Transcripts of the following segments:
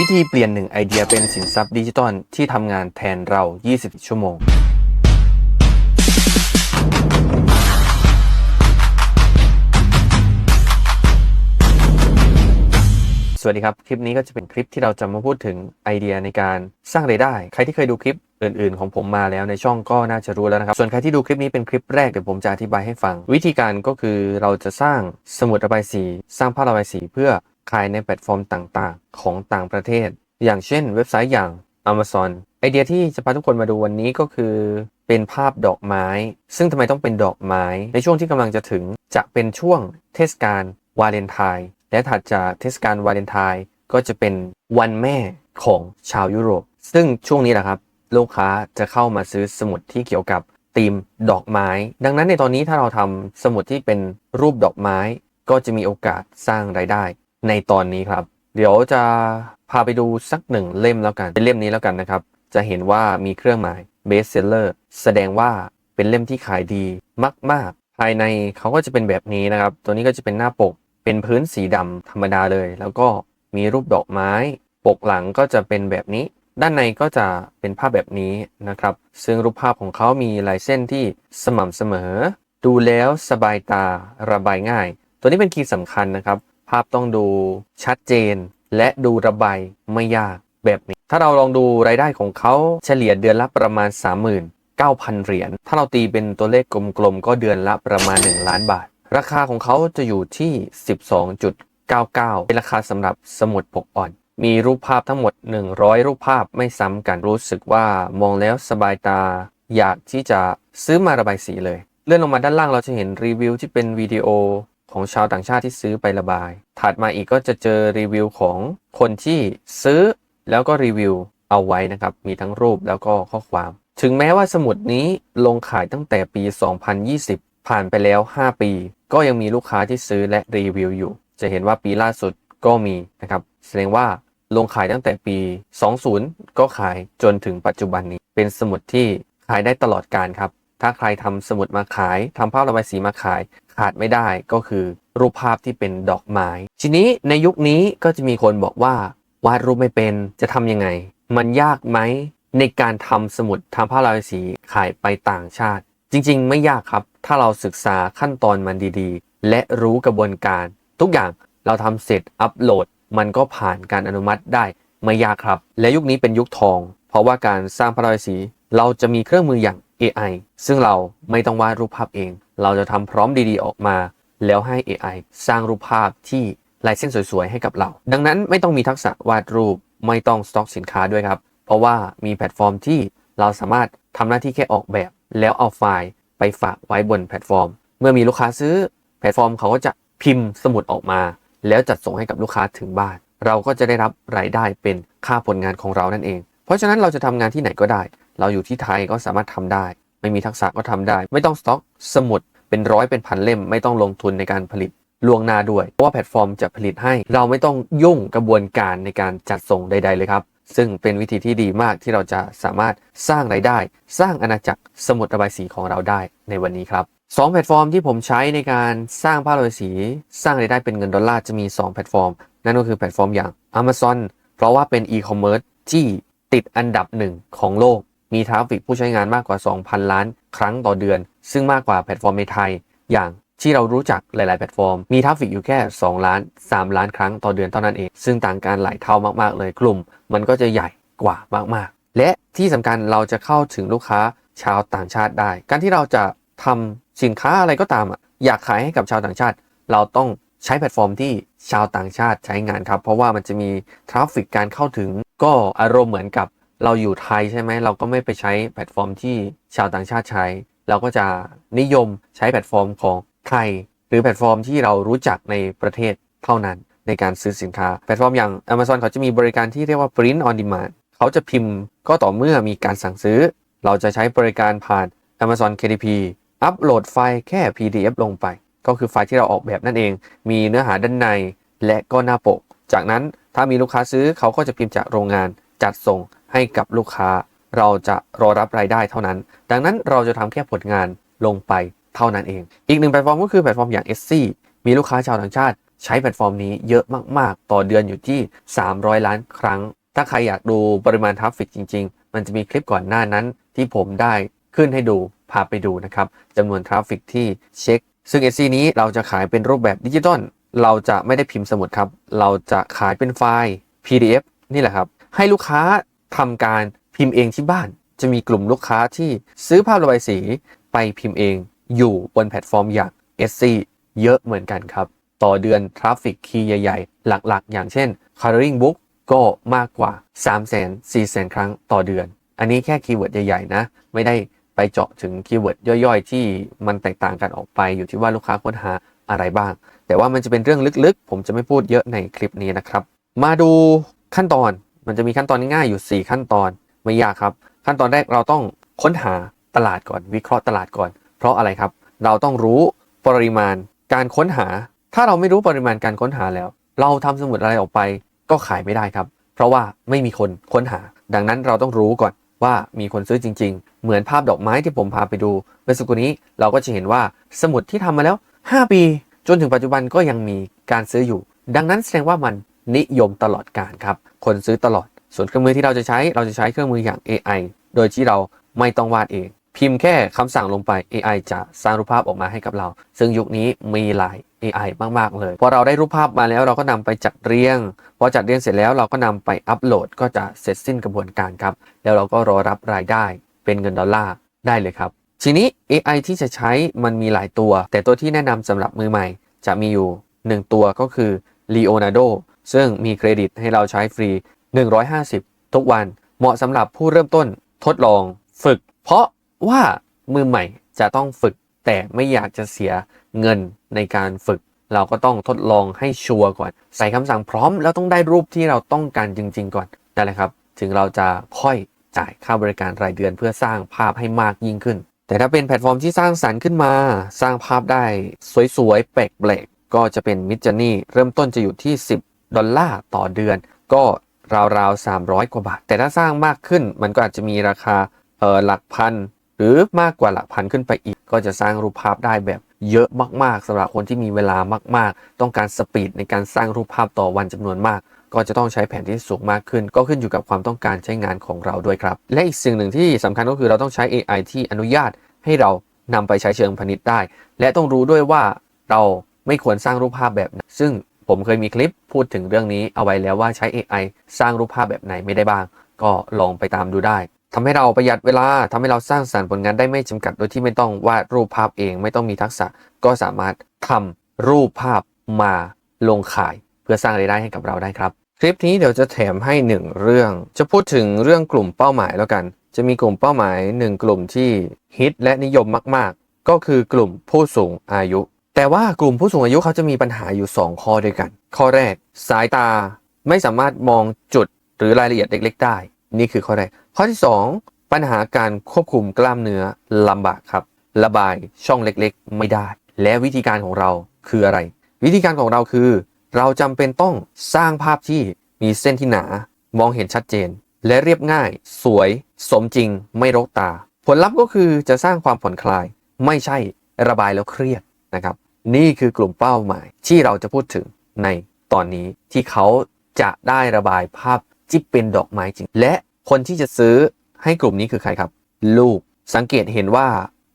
วิธีเปลี่ยนหนึ่งไอเดียเป็นสินทรัพย์ดิจิตอลที่ทำงานแทนเรา 20 ชั่วโมง สวัสดีครับ คลิปนี้ก็จะเป็นคลิปที่เราจะมาพูดถึงไอเดียในการสร้างรายได้ ใครที่เคยดูคลิปอื่นๆ ของผมมาแล้วในช่องก็น่าจะรู้แล้วนะครับ ส่วนใครที่ดูคลิปนี้เป็นคลิปแรกเดี๋ยวผมจะอธิบายให้ฟัง วิธีการก็คือเราจะสร้างสมุดระบายสี สร้างภาพระบายสีเพื่อ ขายในแพลตฟอร์มต่างๆ ของต่างประเทศ อย่างเช่นเว็บไซต์อย่าง Amazon ไอเดียที่จะพาทุกคนมาดูวันนี้ก็คือ เป็นภาพดอกไม้ ซึ่งทำไมต้องเป็นดอกไม้ ในช่วงที่กำลังจะถึงจะเป็นช่วงเทศกาลวาเลนไทน์และถัดจากเทศกาลวาเลนไทน์ก็จะเป็นวันแม่ของชาวยุโรป ซึ่งช่วงนี้แหละครับลูกค้าจะเข้ามาซื้อสมุดที่เกี่ยวกับธีมดอกไม้ ดังนั้นในตอนนี้ถ้าเราทำสมุดที่เป็นรูปดอกไม้ ก็จะมีโอกาสสร้างรายได้ ในตอนนี้ครับ เดี๋ยวจะพาไปดูสักหนึ่งเล่มแล้วกัน เป็นเล่มนี้แล้วกันนะครับ จะเห็นว่ามีเครื่องหมาย best seller แสดงว่าเป็นเล่มที่ขายดีมาก ๆ ภายในเขาก็จะเป็นแบบนี้นะครับ ตัวนี้ก็จะเป็นหน้าปก เป็นพื้นสีดำธรรมดาเลย แล้วก็มีรูปดอกไม้ ปกหลังก็จะเป็นแบบนี้ ด้านในก็จะเป็นภาพแบบนี้นะครับ ซึ่งรูปภาพของเขามีลายเส้นที่สม่ำเสมอ ดูแล้วสบายตาระบายง่าย ตัวนี้เป็นคีย์สำคัญนะครับ ภาพต้องดูชัดเจน และดูระบายไม่ยากแบบนี้ ถ้าเราลองดูรายได้ของเขาเฉลี่ยเดือนละประมาณ 39,000 เหรียญ ถ้าเราตีเป็นตัวเลขกลมๆ ก็เดือนละประมาณ 1 ล้านบาท ราคาของเขาจะอยู่ที่ 12.99 เป็นราคาสำหรับสมุดปกอ่อน มีรูปภาพทั้งหมด 100 รูปภาพไม่ซ้ำกันรู้สึกว่ามองแล้วสบายตา อยากที่จะซื้อมาระบายสีเลย เลื่อนลงมาด้านล่างเราจะเห็นรีวิวที่เป็นวิดีโอ ของชาวต่างชาติที่ซื้อไประบาย ถัดมาอีกก็จะเจอรีวิวของคนที่ซื้อแล้วก็รีวิวเอาไว้นะครับ มีทั้งรูปแล้วก็ข้อความ ถึงแม้ว่าสมุดนี้ลงขายตั้งแต่ปี 2020 ผ่านไปแล้ว 5 ปี ก็ยังมีลูกค้าที่ซื้อและรีวิวอยู่ จะเห็นว่าปีล่าสุดก็มีนะครับ แสดงว่าลงขายตั้งแต่ปี 20 ก็ขายจนถึงปัจจุบันนี้ เป็นสมุดที่ขายได้ตลอดการครับ ถ้าใครทำสมุดมาขายทำภาพระบายสีมาขาย ขาดไม่ได้ก็คือรูปภาพที่เป็นดอกไม้ ทีนี้ในยุคนี้ก็จะมีคนบอกว่าวาดรูปไม่เป็นจะทำยังไง มันยากไหมในการทำสมุดทำภาพระบายสีขายไปต่างชาติ จริงๆ ไม่ยากครับ ถ้าเราศึกษาขั้นตอนมันดีๆ และรู้กระบวนการ ทุกอย่างเราทำเสร็จอัปโหลด มันก็ผ่านการอนุมัติได้ไม่ยากครับ และยุคนี้เป็นยุคทอง เพราะว่าการสร้างภาพระบายสีเราจะมีเครื่องมืออย่าง AI ซึ่งเราไม่ต้องวาดรูปภาพเอง เราจะทำพร้อมดีๆออกมา แล้วให้ AI สร้างรูปภาพที่ลายเส้นสวยๆ ให้กับเรา ดังนั้นไม่ต้องมีทักษะวาดรูปไม่ต้องสต็อกสินค้าด้วยครับ เพราะว่ามีแพลตฟอร์มที่เราสามารถทำหน้าที่แค่ออกแบบ แล้วเอาไฟล์ไปฝากไว้บนแพลตฟอร์ม เมื่อมีลูกค้าซื้อ แพลตฟอร์มเขาก็จะพิมพ์สมุดออกมา แล้วจัดส่งให้กับลูกค้าถึงบ้าน เราก็จะได้รับรายได้เป็นค่าผลงานของเรานั่นเอง เพราะฉะนั้นเราจะทำงานที่ไหนก็ได้ เราอยู่ที่ไทยก็สามารถทำได้ ไม่มีทักษะก็ทำได้ ไม่ต้องสต็อกสมุดเป็นร้อยเป็นพันเล่ม ไม่ต้องลงทุนในการผลิตล่วงหน้าด้วยเพราะว่าแพลตฟอร์มจะผลิตให้ เราไม่ต้องยุ่งกระบวนการในการจัดส่งใด ๆ เลยครับ ซึ่งเป็นวิธีที่ดีมากที่เราจะสามารถสร้างไรายได้ สร้างอาณาจักรสมุดระบายสีของเราได้ในวันนี้ครับสองแพลตฟอร์มที่ผมใช้ในการสร้างภาพระบายสี สร้างไรายได้เป็นเงินดอลลาร์จะมี 2 แพลตฟอร์ม นั่นก็คือแพลตฟอร์มอย่าง Amazon เพราะว่าเป็นอีคอมเมิร์ซที่ติดอันดับหนึ่งของโลก มีทราฟฟิกผู้ใช้งานมากกว่า 2,000 ล้าน ครั้งต่อเดือน ซึ่งมากกว่าแพลตฟอร์มในไทย อย่างที่เรารู้จักหลาย ๆ แพลตฟอร์ม มีทราฟฟิกอยู่แค่ 2 ล้าน 3 ล้านครั้งต่อเดือนเท่านั้นเอง ซึ่งต่างกันหลายเท่ามาก ๆ เลยกลุ่ม มันก็จะใหญ่กว่ามาก ๆ และที่สำคัญเราจะเข้าถึงลูกค้าชาวต่างชาติได้ การที่เราจะทำสินค้าอะไรก็ตามอะอยากขายให้กับชาวต่างชาติ เราต้องใช้แพลตฟอร์มที่ชาวต่างชาติใช้งานครับ เพราะว่ามันจะมีทราฟฟิกการเข้าถึงก็อารมณ์เหมือนกับ เราอยู่ไทยใช่ไหมเราก็ไม่ไปใช้แพลตฟอร์มที่ชาวต่างชาติใช้ เราก็จะนิยมใช้แพลตฟอร์มของไทย หรือแพลตฟอร์มที่เรารู้จักในประเทศเท่านั้นในการซื้อสินค้า แพลตฟอร์มอย่าง Amazon เขาจะมีบริการที่เรียกว่า print on demand เขาจะพิมพ์ก็ต่อเมื่อมีการสั่งซื้อ เราจะใช้บริการผ่าน Amazon KDP อัปโหลดไฟล์แค่ PDF ลงไป ก็คือไฟล์ที่เราออกแบบนั่นเอง มีเนื้อหาด้านในและก็หน้าปก จากนั้นถ้ามีลูกค้าซื้อเขาก็จะพิมพ์จากโรงงานจัดส่ง ให้กับลูกค้า เราจะรอรับรายได้เท่านั้น ดังนั้นเราจะทำแค่ผลงานลงไปเท่านั้นเอง อีกหนึ่งแพลตฟอร์มก็คือแพลตฟอร์มอย่าง s อ c มีลูกค้าชาวต่างชาติใช้แพลตฟอร์มนี้เยอะมาก ๆ ต่อเดือนอยู่ที่ 300 ล้านครั้ง ถ้าใครอยากดูปริมาณทราฟฟิกจริง ๆ มันจะมีคลิปก่อนหน้านั้นที่ผมได้ขึ้นให้ดูพาไปดูนะครับจำนวนทราฟฟิกที่เช็ค ซึ่ง SC นี้เราจะขายเป็นรูปแบบดิจิตอลเราจะไม่ได้พิมพ์สมุดครับ เราจะขายเป็นไฟล์ PDF นี่แหละครับ ให้ลูกค้า ทำการพิมพ์เองที่บ้าน จะมีกลุ่มลูกค้าที่ซื้อภาพระบายสีไปพิมพ์เองอยู่บนแพลตฟอร์มอย่าง SC เยอะเหมือนกันครับ ต่อเดือนทราฟฟิกคีย์ใหญ่ๆ หลักๆ อย่างเช่น Coloring Book ก็มากกว่า 3 0 0 0 0 4 0 0 0 ครั้งต่อเดือน อันนี้แค่คีย์เวิร์ดใหญ่ๆนะ ไม่ได้ไปเจาะถึงคีย์เวิร์ดย่อยๆ ที่มันแตกต่างกันออกไปอยู่ที่ว่าลูกค้าค้นหาอะไรบ้าง แต่ว่ามันจะเป็นเรื่องลึกๆ ผมจะไม่พูดเยอะในคลิปนี้นะครับ มาดูขั้นตอน มันจะมีขั้นตอนง่ายๆอยู่ 4 ขั้นตอนไม่ยากครับ ขั้นตอนแรกเราต้องค้นหาตลาดก่อน วิเคราะห์ตลาดก่อน เพราะอะไรครับ เราต้องรู้ปริมาณการค้นหา ถ้าเราไม่รู้ปริมาณการค้นหาแล้ว เราทำสมุดอะไรออกไปก็ขายไม่ได้ครับ เพราะว่าไม่มีคนค้นหา ดังนั้นเราต้องรู้ก่อนว่ามีคนซื้อจริง ๆ เหมือนภาพดอกไม้ที่ผมพาไปดูเมื่อสักครู่นี้เราก็จะเห็นว่าสมุดที่ทำมาแล้ว 5 ปี จนถึงปัจจุบันก็ยังมีการซื้ออยู่ ดังนั้นแสดงว่ามัน นิยมตลอดการครับ คนซื้อตลอด ส่วนเครื่องมือที่เราจะใช้เราจะใช้เครื่องมืออย่าง AI โดยที่เราไม่ต้องวาดเอง พิมพ์แค่คำสั่งลงไป AI จะสร้างรูปภาพออกมาให้กับเรา ซึ่งยุคนี้มีหลาย AI มาก ๆ เลย พอเราได้รูปภาพมาแล้วเราก็นำไปจัดเรียง พอจัดเรียงเสร็จแล้วเราก็นำไปอัปโหลดก็จะเสร็จสิ้นกระบวนการครับ แล้วเราก็รอรับรายได้เป็นเงินดอลลาร์ได้เลยครับ ทีนี้ AI ที่จะใช้มันมีหลายตัว แต่ตัวที่แนะนำสำหรับมือใหม่ จะมีอยู่ 1 ตัวก็คือ Leonardo ซึ่งมีเครดิตให้เราใช้ฟรี 150 ทุกวันเหมาะสำหรับผู้เริ่มต้นทดลองฝึก เพราะว่ามือใหม่จะต้องฝึก แต่ไม่อยากจะเสียเงินในการฝึก เราก็ต้องทดลองให้ชัวร์ก่อน ใส่คำสั่งพร้อม แล้วต้องได้รูปที่เราต้องการจริง ๆ ก่อนนั่นแหละครับ ถึงเราจะค่อยจ่ายค่าบริการรายเดือนเพื่อสร้างภาพให้มากยิ่งขึ้น แต่ถ้าเป็นแพลตฟอร์มที่สร้างสรรค์ขึ้นมา สร้างภาพได้สวยๆแปลกๆก็จะเป็นมิจจ r นี่เริ่มต้นจะอยู่ที่ 10 ดอลลาร์ต่อเดือน ก็ราวๆ 300 กว่าบาท แต่ถ้าสร้างมากขึ้นมันก็อาจจะมีราคาเออหลักพัน หรือมากกว่าหลักพันขึ้นไปอีก ก็จะสร้างรูปภาพได้แบบเยอะมากๆสำหรับคนที่มีเวลามาก ๆ ต้องการสปีดในการสร้างรูปภาพต่อวันจำนวนมาก ก็จะต้องใช้แผนที่สูงมากขึ้น ก็ขึ้นอยู่กับความต้องการใช้งานของเราด้วยครับ และอีกสิ่งหนึ่งที่สำคัญก็คือเราต้องใช้ AI ที่อนุญาตให้เรานำไปใช้เชิงพาณิชย์ได้ และต้องรู้ด้วยว่าเราไม่ควรสร้างรูปภาพแบบไหนซึ่ง ผมเคยมีคลิปพูดถึงเรื่องนี้เอาไว้แล้วว่าใช้ AI สร้างรูปภาพแบบไหนไม่ได้บ้าง ก็ลองไปตามดูได้ทำให้เราประหยัดเวลาทำให้เราสร้างสรรค์ผลงานได้ไม่จำกัด โดยที่ไม่ต้องวาดรูปภาพเอง ไม่ต้องมีทักษะ ก็สามารถทำรูปภาพมาลงขาย เพื่อสร้างรายได้ให้กับเราได้ครับ คลิปนี้เดี๋ยวจะแถมให้หนึ่งเรื่อง จะพูดถึงเรื่องกลุ่มเป้าหมายแล้วกัน จะมีกลุ่มเป้าหมายหนึ่งกลุ่มที่ฮิตและนิยมมาก ๆ ก็คือกลุ่มผู้สูงอายุ แต่ว่ากลุ่มผู้สูงอายุเขาจะมีปัญหาอยู่ 2 ข้อด้วยกัน ข้อแรก สายตาไม่สามารถมองจุดหรือรายละเอียดเล็ก ๆ ได้ นี่คือข้อแรก ข้อที่ 2 ปัญหาการควบคุมกล้ามเนื้อลำบากครับ ระบายช่องเล็กๆ ไม่ได้ และวิธีการของเราคืออะไร วิธีการของเราคือ เราจำเป็นต้องสร้างภาพที่มีเส้นที่หนา มองเห็นชัดเจน และเรียบง่าย สวย สมจริง ไม่รกตา ผลลัพธ์ก็คือจะสร้างความผ่อนคลาย ไม่ใช่ระบายแล้วเครียดนะครับ นี่คือกลุ่มเป้าหมายที่เราจะพูดถึงในตอนนี้ที่เขาจะได้ระบายภาพที่เป็นดอกไม้จริง และคนที่จะซื้อให้กลุ่มนี้คือใครครับ ลูกสังเกตเห็นว่า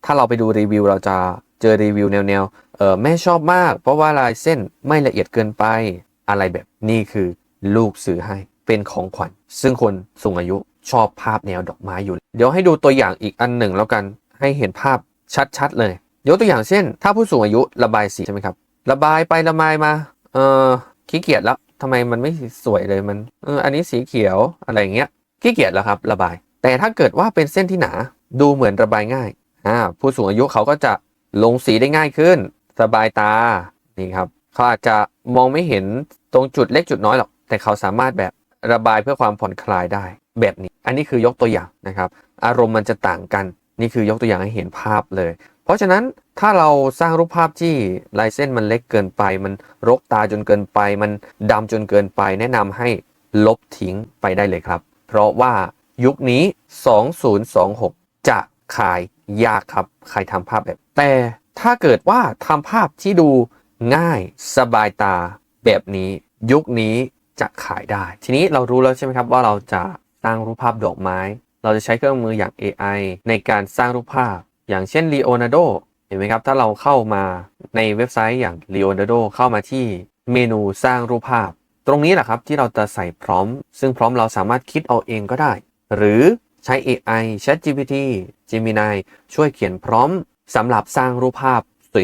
ถ้าเราไปดูรีวิวเราจะเจอรีวิวแนวแนวๆเออแม่ชอบมาก เพราะว่าลายเส้นไม่ละเอียดเกินไปอะไรแบบนี้คือลูกซื้อให้เป็นของขวัญ ซึ่งคนสูงอายุชอบภาพแนวดอกไม้อยู่ เดี๋ยวให้ดูตัวอย่างอีกอันหนึ่งแล้วกันให้เห็นภาพชัดๆเลย ยกตัวอย่างเช่น ถ้าผู้สูงอายุระบายสีใช่ไหมครับ ระบายไประบายมา เออขี้เกียจแล้วทำไมมันไม่สวยเลยมันเอออันนี้สีเขียวอะไรอย่างเงี้ยขี้เกียจแล้วครับ ระบาย แต่ถ้าเกิดว่าเป็นเส้นที่หนาดูเหมือนระบายง่ายอ่าผู้สูงอายุเขาก็จะลงสีได้ง่ายขึ้น สบายตานี่ครับเขาอาจจะมองไม่เห็นตรงจุดเล็กจุดน้อยหรอก แต่เขาสามารถแบบระบายเพื่อความผ่อนคลายได้ แบบนี้ อันนี้คือยกตัวอย่างนะครับ อารมณ์มันจะต่างกัน นี่คือยกตัวอย่างให้เห็นภาพเลย เพราะฉะนั้นถ้าเราสร้างรูปภาพที่ลายเส้นมันเล็กเกินไป มันรกตาจนเกินไป มันดำจนเกินไป แนะนำให้ลบทิ้งไปได้เลยครับ เพราะว่ายุคนี้ 2026 จะขายยากครับ ใครทำภาพแบบ แต่ถ้าเกิดว่าทำภาพที่ดูง่ายสบายตาแบบนี้ ยุคนี้จะขายได้ ทีนี้เรารู้แล้วใช่ไหมครับว่าเราจะสร้างรูปภาพดอกไม้ เราจะใช้เครื่องมืออย่าง AI ในการสร้างรูปภาพ อย่างเช่น Leonardo เห็นไหมครับ ถ้าเราเข้ามาในเว็บไซต์อย่าง Leonardo เข้ามาที่เมนูสร้างรูปภาพ ตรงนี้แหละครับที่เราจะใส่พร้อม ซึ่งพร้อมเราสามารถคิดเอาเองก็ได้ หรือใช้ AI ChatGPT Gemini ช่วยเขียนพร้อมสำหรับสร้างรูปภาพ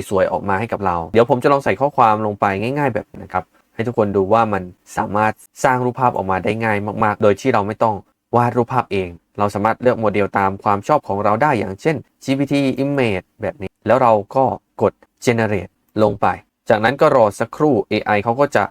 สวยๆ ออกมาให้กับเรา เดี๋ยวผมจะลองใส่ข้อความลงไปง่าย ๆ แบบนะครับ ให้ทุกคนดูว่ามันสามารถสร้างรูปภาพออกมาได้ง่ายมากๆ โดยที่เราไม่ต้องวาดรูปภาพเอง เราสามารถเลือกโมเดลตามความชอบของเราได้อย่างเช่น GPT Image แบบนี้ แล้วเราก็กด generate ลงไป จากนั้นก็รอสักครู่ AI เขาก็จะ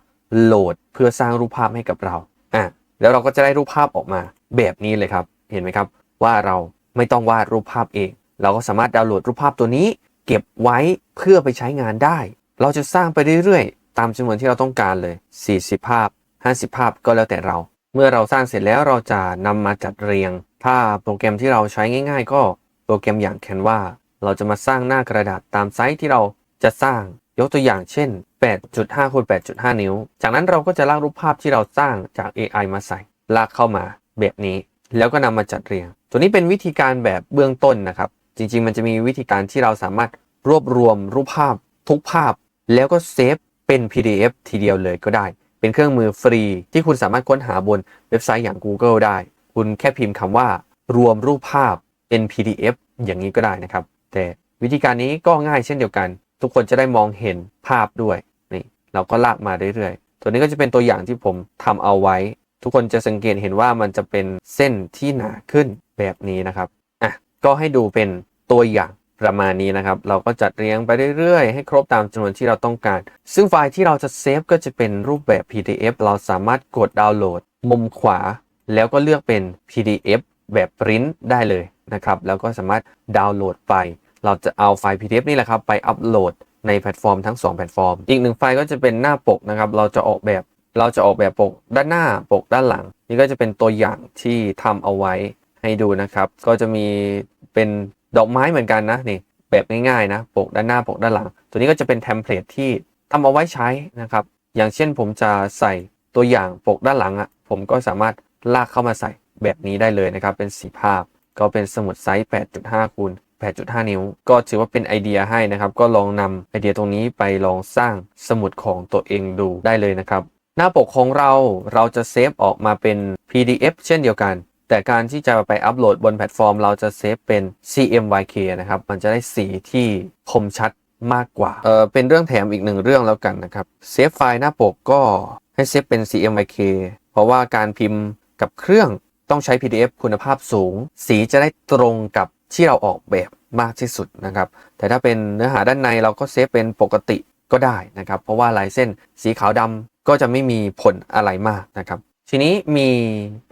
โหลดเพื่อสร้างรูปภาพให้กับเราอะแล้วเราก็จะได้รูปภาพออกมาแบบนี้เลยครับ เห็นไหมครับ ว่าเราไม่ต้องวาดรูปภาพเอง เราก็สามารถดาวน์โหลดรูปภาพตัวนี้ เก็บไว้เพื่อไปใช้งานได้ เราจะสร้างไปเรื่อยๆ ตามจำนวนที่เราต้องการเลย 40 ภาพ 50 ภาพก็แล้วแต่เรา เมื่อเราสร้างเสร็จแล้วเราจะนำมาจัดเรียง ถ้าโปรแกรมที่เราใช้ง่าย ๆ ก็โปรแกรมอย่าง Canva เราจะมาสร้างหน้ากระดาษตามไซส์ที่เราจะสร้างยกตัวอย่างเช่น 8.5คูณ8.5 นิ้ว จากนั้นเราก็จะลากรูปภาพที่เราสร้างจาก AI มาใส่ ลากเข้ามาแบบนี้ แล้วก็นำมาจัดเรียง ตัวนี้เป็นวิธีการแบบเบื้องต้นนะครับ จริงๆ มันจะมีวิธีการที่เราสามารถรวบรวมรูปภาพทุกภาพ แล้วก็เซฟเป็น PDF ทีเดียวเลยก็ได้ เป็นเครื่องมือฟรีที่คุณสามารถค้นหาบนเว็บไซต์อย่าง Google ได้ คุณแค่พิมพ์คำว่า รวมรูปภาพเป็น PDF อย่างนี้ก็ได้นะครับ แต่วิธีการนี้ก็ง่ายเช่นเดียวกัน ทุกคนจะได้มองเห็นภาพด้วยนี่เราก็ลากมาเรื่อยๆ ตัวนี้ก็จะเป็นตัวอย่างที่ผมทำเอาไว้ ทุกคนจะสังเกตเห็นว่ามันจะเป็นเส้นที่หนาขึ้นแบบนี้นะครับอะก็ให้ดูเป็นตัวอย่าง ประมาณนี้นะครับ เราก็จัดเรียงไปเรื่อยๆ ให้ครบตามจำนวนที่เราต้องการ ซึ่งไฟล์ที่เราจะเซฟก็จะเป็นรูปแบบ PDF เราสามารถกดดาวน์โหลด มุมขวา แล้วก็เลือกเป็น PDF แบบปริ้นได้เลยนะครับ แล้วก็สามารถดาวน์โหลดไป เราจะเอาไฟล์ PDF นี่แหละครับ ไปอัปโหลดในแพลตฟอร์มทั้ง 2 แพลตฟอร์ม อีกหนึ่งไฟล์ก็จะเป็นหน้าปกนะครับ เราจะออกแบบ เราจะออกแบบปกด้านหน้าปกด้านหลัง นี่ก็จะเป็นตัวอย่างที่ทำเอาไว้ให้ดูนะครับ ก็จะมีเป็น ดอกไม้เหมือนกันนะนี่แบบง่ายๆนะปกด้านหน้าปกด้านหลัง ตัวนี้ก็จะเป็นเทมเพลตที่ทำเอาไว้ใช้นะครับ อย่างเช่นผมจะใส่ตัวอย่างปกด้านหลังอะ่ะผมก็สามารถลากเข้ามาใส่แบบนี้ได้เลยนะครับ เป็นสีภาพก็เป็นสมุดไซส์ 8.5คูณ8.5 นิ้ว ก็ถือว่าเป็นไอเดียให้นะครับ ก็ลองนำไอเดียตรงนี้ไปลองสร้างสมุดของตัวเองดูได้เลยนะครับ หน้าปกของเราเราจะเซฟออกมาเป็น PDF เช่นเดียวกัน แต่การที่จะไปอัปโหลดบนแพลตฟอร์ม เราจะเซฟเป็น CMYK นะครับ มันจะได้สีที่คมชัดมากกว่า เออเป็นเรื่องแถมอีกหนึ่งเรื่องแล้วกันนะครับ เซฟไฟล์หน้าปกก็ให้เซฟเป็น CMYK เพราะว่าการพิมพ์กับเครื่องต้องใช้ PDF คุณภาพสูง สีจะได้ตรงกับที่เราออกแบบมากที่สุดนะครับ แต่ถ้าเป็นเนื้อหาด้านในเราก็เซฟเป็นปกติก็ได้นะครับ เพราะว่าลายเส้นสีขาวดำก็จะไม่มีผลอะไรมากนะครับ ทีนี้มี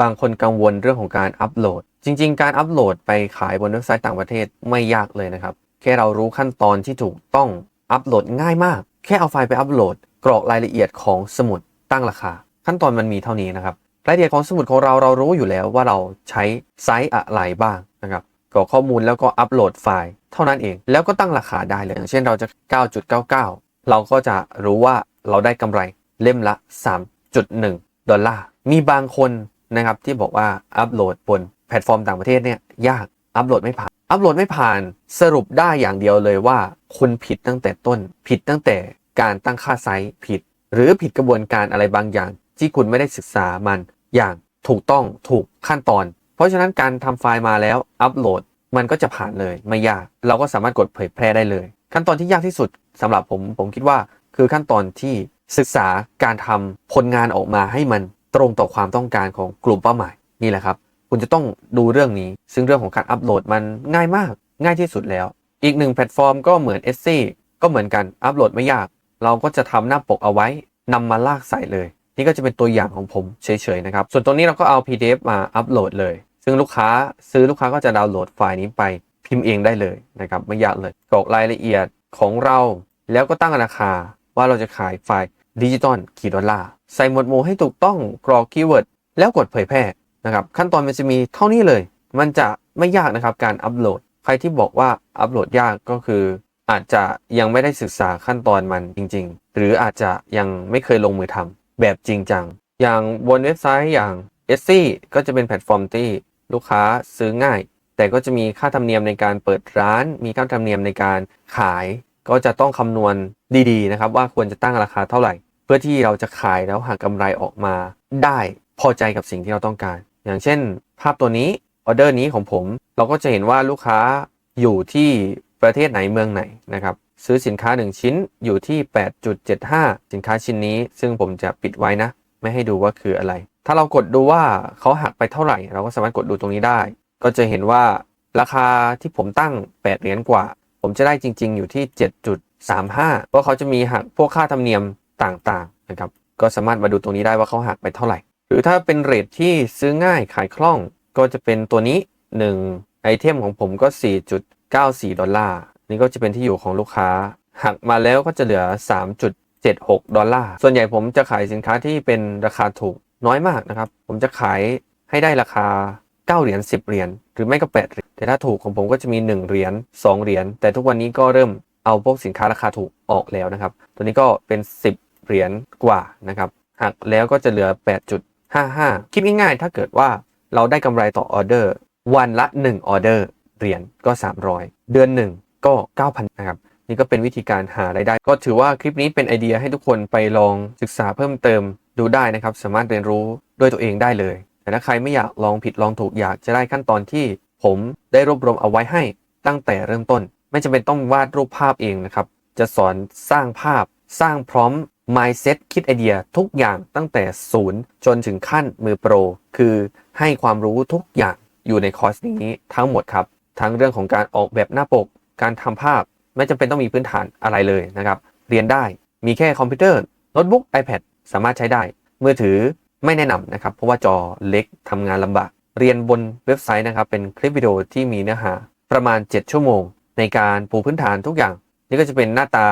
บางคนกังวลเรื่องของการอัปโหลด จริง ๆ การอัปโหลดไปขายบนเว็บไซต์ต่างประเทศไม่ยากเลยนะครับ แค่เรารู้ขั้นตอนที่ถูกต้องอัปโหลดง่ายมาก แค่เอาไฟล์ไปอัปโหลด กรอกรายละเอียดของสมุดตั้งราคา ขั้นตอนมันมีเท่านี้นะครับรายละเอียดของสมุดของเราเรารู้อยู่แล้วว่าเราใช้ไซส์อะไรบ้างนะครับกรอกข้อมูลแล้วก็อัปโหลดไฟล์ เท่านั้นเองแล้วก็ตั้งราคาได้เลยอย่างเช่นเราจะ 9.99 เราก็จะรู้ว่าเราได้กำไรเล่มละ 3.1 ดอลลาร์ มีบางคนนะครับที่บอกว่าอัปโหลดบนแพลตฟอร์มต่างประเทศเนี่ยยากอัปโหลดไม่ผ่านอัปโหลดไม่ผ่านสรุปได้อย่างเดียวเลยว่าคุณผิดตั้งแต่ต้น ผิดตั้งแต่การตั้งค่าไซส์ผิด หรือผิดกระบวนการอะไรบางอย่าง ที่คุณไม่ได้ศึกษามันอย่างถูกต้องถูกขั้นตอน เพราะฉะนั้นการทำไฟล์มาแล้วอัปโหลดมันก็จะผ่านเลยไม่ยาก เราก็สามารถกดเผยแพร่ได้เลย ขั้นตอนที่ยากที่สุดสำหรับผมผมคิดว่าคือขั้นตอนที่ศึกษาการทำผลงานออกมาให้มัน ตรงต่อความต้องการของกลุ่มเป้าหมายนี่แหละครับ คุณจะต้องดูเรื่องนี้ ซึ่งเรื่องของการอัปโหลดมันง่ายมาก ง่ายที่สุดแล้ว อีกหนึ่งแพลตฟอร์มก็เหมือน s อก็เหมือนกันอัปโหลดไม่ยาก เราก็จะทำหน้าปกเอาไว้นำมาลากใส่เลย นี่ก็จะเป็นตัวอย่างของผมเฉยๆนะครับส่วนตรงนี้เราก็เอา PDF มาอัปโหลดเลย ซึ่งลูกค้าซื้อลูกค้าก็จะดาวน์โหลดไฟล์นี้ไปพิมพ์เองได้เลยนะครับไม่ยากเลยกรอกรายละเอียดของเรา แล้วก็ตั้งราคาว่าเราจะขายไฟล์ดิจิตอลกี่ดอลลาร์ ใส่หมวดหมู่ให้ถูกต้องกรอกคีย์เวิร์ดแล้วกดเผยแพร่นะครับขั้นตอนมันจะมีเท่านี้เลย มันจะไม่ยากนะครับการอัปโหลด ใครที่บอกว่าอัปโหลดยากก็คือ อาจจะยังไม่ได้ศึกษาขั้นตอนมันจริง ๆ หรืออาจจะยังไม่เคยลงมือทำแบบจริงจัง อย่างบนเว็บไซต์อย่าง e s ซี่ก็จะเป็นแพลตฟอร์มที่ลูกค้าซื้อง่าย แต่ก็จะมีค่าธรรมเนียมในการเปิดร้าน มีค่าธรรมเนียมในการขาย ก็จะต้องคำนวณดีๆนะครับว่าควรจะตั้งราคาเท่าไหร่ พื่อที่เราจะขายแล้วหากำไรออกมาได้พอใจกับสิ่งที่เราต้องการ อย่างเช่น ภาพตัวนี้ออเดอร์นี้ของผม เราก็จะเห็นว่าลูกค้าอยู่ที่ประเทศไหนเมืองไหนนะครับซื้อสินค้า 1 ชิ้นอยู่ที่ 8.75 สินค้าชิ้นนี้ ซึ่งผมจะปิดไว้นะ ไม่ให้ดูว่าคืออะไร ถ้าเรากดดูว่าเขาหักไปเท่าไหร่ เราก็สามารถกดดูตรงนี้ได้ ก็จะเห็นว่าราคาที่ผมตั้ง 8 เหรียญกว่า ผมจะได้จริง ๆ อยู่ที่ 7.35 เพราะเขาจะมีหักพวกค่าธรรมเนียม ต่างๆนะครับก็สามารถมาดูตรงนี้ได้ว่าเขาหักไปเท่าไหร่ หรือถ้าเป็นเรทที่ซื้อง่ายขายคล่องก็จะเป็นตัวนี้1ไอเทมของผมก็ 4.94 ดอลลาร์นี่ก็จะเป็นที่อยู่ของลูกค้า หักมาแล้วก็จะเหลือ 3.76 ดอลลาร์ส่วนใหญ่ผมจะขายสินค้าที่เป็นราคาถูกน้อยมากนะครับ ผมจะขายให้ได้ราคา 9 เหรียญ 10 เหรียญหรือไม่ก็ 8 เหรียญแต่ถ้าถูกของผมก็จะมี 1 เหรียญ 2 เหรียญแต่ทุกวันนี้ก็เริ่มเอาพวกสินค้าราคาถูกออกแล้วนะครับ ตัวนี้ก็เป็น 10 เหรียญกว่านะครับหักแล้วก็จะเหลือ 8.55 คิดง่ายๆ ถ้าเกิดว่าเราได้กำไรต่อออเดอร์ วันละ 1 ออเดอร์เหรียญก็ 300 เดือน 1 ก็ 9,000 นะครับ นี่ก็เป็นวิธีการหารายได้ ก็ถือว่าคลิปนี้เป็นไอเดียให้ทุกคนไปลองศึกษาเพิ่มเติมดูได้นะครับ สามารถเรียนรู้ด้วยตัวเองได้เลย แต่ถ้าใครไม่อยากลองผิดลองถูกอยากจะได้ขั้นตอนที่ ผมได้รวบรวมเอาไว้ให้ตั้งแต่เริ่มต้น ไม่จำเป็นต้องวาดรูปภาพเองนะครับจะสอนสร้างภาพสร้างพร้อม mindset คิดไอเดียทุกอย่างตั้งแต่ศูนย์จนถึงขั้นมือโปร คือให้ความรู้ทุกอย่างอยู่ในคอร์สนี้ทั้งหมดครับ ทั้งเรื่องของการออกแบบหน้าปก การทำภาพ ไม่จำเป็นต้องมีพื้นฐานอะไรเลยนะครับ เรียนได้มีแค่คอมพิวเตอร์โน้ตบุ๊ก iPad สามารถใช้ได้ มือถือไม่แนะนำนะครับ เพราะว่าจอเล็กทำงานลำบาก เรียนบนเว็บไซต์นะครับ เป็นคลิปวิดีโอที่มีเนื้อหาประมาณ 7 ชั่วโมง ในการปูพื้นฐานทุกอย่าง นี่ก็จะเป็นหน้าตา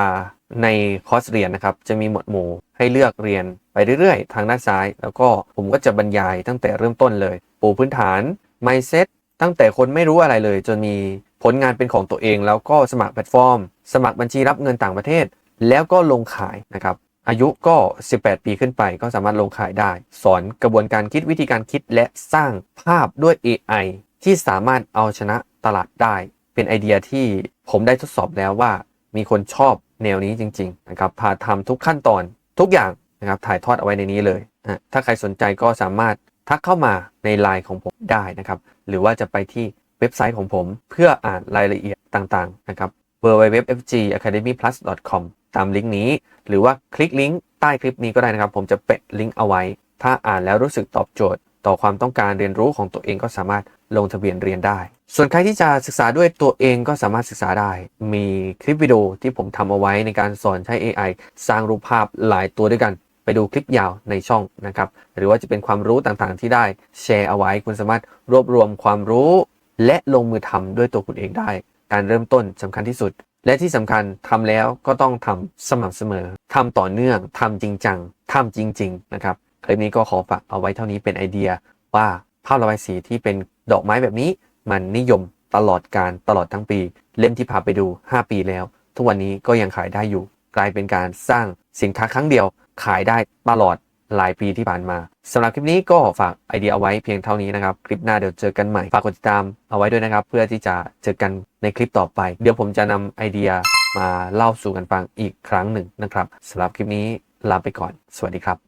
ในคอร์สเรียนนะครับ จะมีหมวดหมู่ให้เลือกเรียนไปเรื่อยๆ ทางด้านซ้าย แล้วก็ผมก็จะบรรยายตั้งแต่เริ่มต้นเลย ปูพื้นฐาน mindset ตั้งแต่คนไม่รู้อะไรเลย จนมีผลงานเป็นของตัวเอง แล้วก็สมัครแพลตฟอร์ม สมัครบัญชีรับเงินต่างประเทศ แล้วก็ลงขายนะครับ อายุก็ 18 ปีขึ้นไปก็สามารถลงขายได้ สอนกระบวนการคิดวิธีการคิดและสร้างภาพด้วย AI ที่สามารถเอาชนะตลาดได้ เป็นไอเดียที่ผมได้ทดสอบแล้วว่า มีคนชอบแนวนี้จริงๆนะครับพาทำทุกขั้นตอนทุกอย่างนะครับถ่ายทอดเอาไว้ในนี้เลยนะถ้าใครสนใจก็สามารถทักเข้ามาในไลน์ของผมได้นะครับ หรือว่าจะไปที่เว็บไซต์ของผมเพื่ออ่านรายละเอียดต่างๆนะครับ www.fgacademyplus.com ตามลิงก์นี้ หรือว่าคลิกลิงก์ใต้คลิปนี้ก็ได้นะครับ ผมจะแปะลิงก์เอาไว้ ถ้าอ่านแล้วรู้สึกตอบโจทย์ ต่อความต้องการเรียนรู้ของตัวเองก็สามารถลงทะเบียนเรียนได้ ส่วนใครที่จะศึกษาด้วยตัวเองก็สามารถศึกษาได้ มีคลิปวิดีโอที่ผมทำเอาไว้ในการสอนใช้ AI สร้างรูปภาพหลายตัวด้วยกัน ไปดูคลิปยาวในช่องนะครับ หรือว่าจะเป็นความรู้ต่างๆ ที่ได้แชร์เอาไว้ คุณสามารถรวบรวมความรู้ และลงมือทำด้วยตัวคุณเองได้ การเริ่มต้นสำคัญที่สุด และที่สำคัญทำแล้วก็ต้องทำสม่ำเสมอทำต่อเนื่องทำจริงจังทำจริง ๆ นะครับ คลิปนี้ก็ขอฝากเอาไว้เท่านี้เป็นไอเดียว่าภาพระบายสีที่เป็นดอกไม้แบบนี้ มันนิยมตลอดการตลอดทั้งปี เล่มที่พาไปดู 5 ปีแล้ว ทุกวันนี้ก็ยังขายได้อยู่ กลายเป็นการสร้างสินค้าครั้งเดียว ขายได้ตลอดหลายปีที่ผ่านมาสำหรับคลิปนี้ก็ฝากไอเดียเอาไว้เพียงเท่านี้นะครับ คลิปหน้าเดี๋ยวเจอกันใหม่ฝากกดติดตามเอาไว้ด้วยนะครับ เพื่อที่จะเจอกันในคลิปต่อไป เดี๋ยวผมจะนำไอเดียมาเล่าสู่กันฟังอีกครั้งหนึ่งนะครับสำหรับคลิปนี้ลาไปก่อน สวัสดีครับ